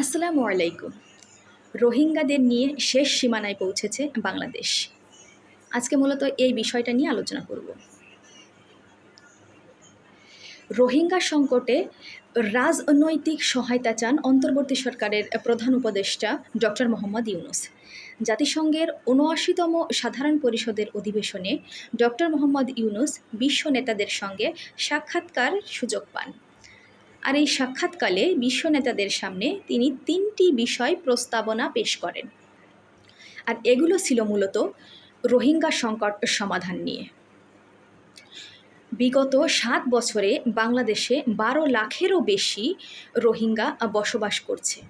আসসালামু আলাইকুম। রোহিঙ্গাদের নিয়ে শেষ সীমানায় পৌঁছেছে বাংলাদেশ। আজকে মূলত এই বিষয়টা নিয়ে আলোচনা করব। রোহিঙ্গা সংকটে রাজনৈতিক সহায়তা চান অন্তর্বর্তী সরকারের প্রধান উপদেষ্টা ডক্টর মোহাম্মদ ইউনুস। জাতিসংঘের উনআশিতম সাধারণ পরিষদের অধিবেশনে ডক্টর মোহাম্মদ ইউনুস বিশ্ব নেতাদের সঙ্গে সাক্ষাৎকার সুযোগ পান। আর এই সাক্ষাৎকালে বিশ্ব নেতাদের সামনে তিনি তিনটি বিষয় প্রস্তাবনা পেশ করেন। আর এগুলো ছিল মূলত রোহিঙ্গা সংকট সমাধান নিয়ে। বিগত সাত বছরে বাংলাদেশে বারো লাখেরও বেশি রোহিঙ্গা বসবাস করছে।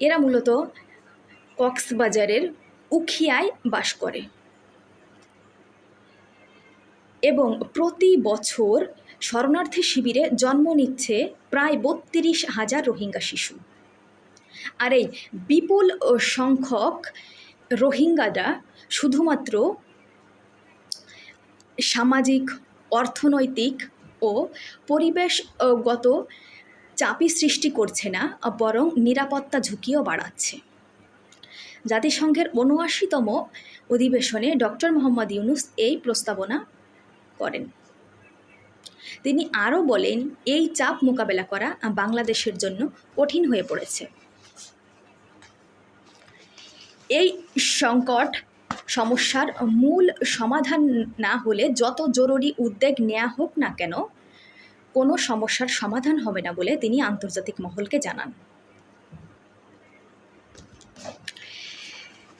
এরা মূলত কক্সবাজারের উখিয়ায় বাস করে। এবং প্রতি বছর শরণার্থী শিবিরে জন্ম নিচ্ছে প্রায় বত্রিশ হাজার রোহিঙ্গা শিশু। আর এই বিপুল সংখ্যক রোহিঙ্গারা শুধুমাত্র সামাজিক, অর্থনৈতিক ও পরিবেশগত চাপই সৃষ্টি করছে না, বরং নিরাপত্তা ঝুঁকিও বাড়াচ্ছে। জাতিসংঘের উনআশিতম অধিবেশনে ডক্টর মোহাম্মদ ইউনুস এই প্রস্তাবনা করেন। তিনি আরও বলেন, এই চাপ মোকাবেলা করা বাংলাদেশের জন্য কঠিন হয়ে পড়েছে। এই সংকট সমস্যার মূল সমাধান না হলে যত জরুরি উদ্যোগ নেওয়া হোক না কেন, কোনো সমস্যার সমাধান হবে না বলে তিনি আন্তর্জাতিক মহলকে জানান।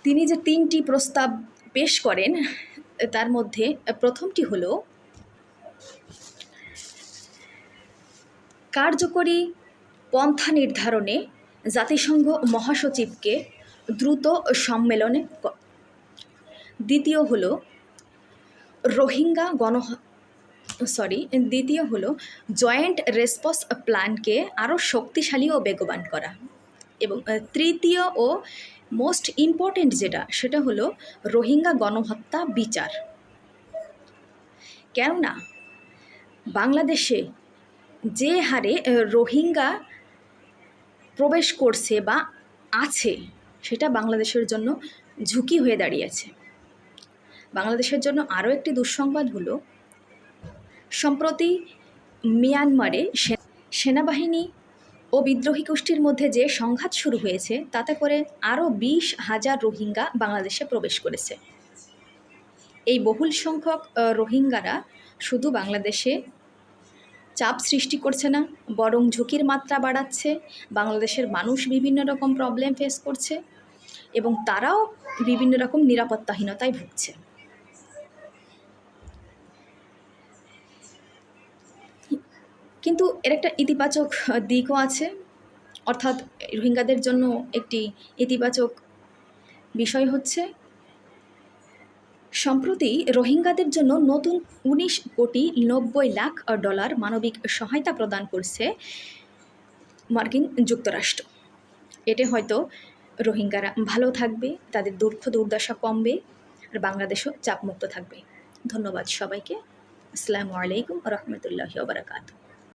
তিনি যে তিনটি প্রস্তাব পেশ করেন, তার মধ্যে প্রথমটি হলো কার্যকরী পন্থা নির্ধারণে জাতিসংঘ মহাসচিবকে দ্রুত সম্মেলনে দ্বিতীয় হলো রোহিঙ্গা গণ সরি, দ্বিতীয় হলো জয়েন্ট রেসপন্স প্ল্যানকে আরও শক্তিশালী ও বেগবান করা। এবং তৃতীয় ও মোস্ট ইম্পর্টেন্ট যেটা, সেটা হলো রোহিঙ্গা গণহত্যা বিচার। কেননা, বাংলাদেশে যে হারে রোহিঙ্গা প্রবেশ করছে বা আছে, সেটা বাংলাদেশের জন্য ঝুঁকি হয়ে দাঁড়িয়েছে। বাংলাদেশের জন্য আরও একটি দুঃসংবাদ হলো, সম্প্রতি মিয়ানমারে সেনাবাহিনী ও বিদ্রোহী গোষ্ঠীর মধ্যে যে সংঘাত শুরু হয়েছে, তাতে করে আরও বিশ হাজার রোহিঙ্গা বাংলাদেশে প্রবেশ করেছে। এই বহুল সংখ্যক রোহিঙ্গারা শুধু বাংলাদেশে চাপ সৃষ্টি করছে না, বরং ঝুঁকির মাত্রা বাড়াচ্ছে, বাংলাদেশের মানুষ বিভিন্ন রকম প্রবলেম ফেস করছে এবং তারাও বিভিন্ন রকম নিরাপত্তাহীনতায় ভুগছে। কিন্তু এর একটা ইতিবাচক দিকও আছে, অর্থাৎ রোহিঙ্গাদের জন্য একটি ইতিবাচক বিষয় হচ্ছে সম্প্রতি রোহিঙ্গাদের জন্য নতুন উনিশ কোটি নব্বই লাখ ডলার মানবিক সহায়তা প্রদান করছে মার্কিন যুক্তরাষ্ট্র। এতে হয়তো রোহিঙ্গারা ভালো থাকবে, তাদের দুঃখ দুর্দশা কমবে আর বাংলাদেশও চাপমুক্ত থাকবে। ধন্যবাদ সবাইকে। আসসালামু আলাইকুম রহমতুল্লাহ বারাকাতু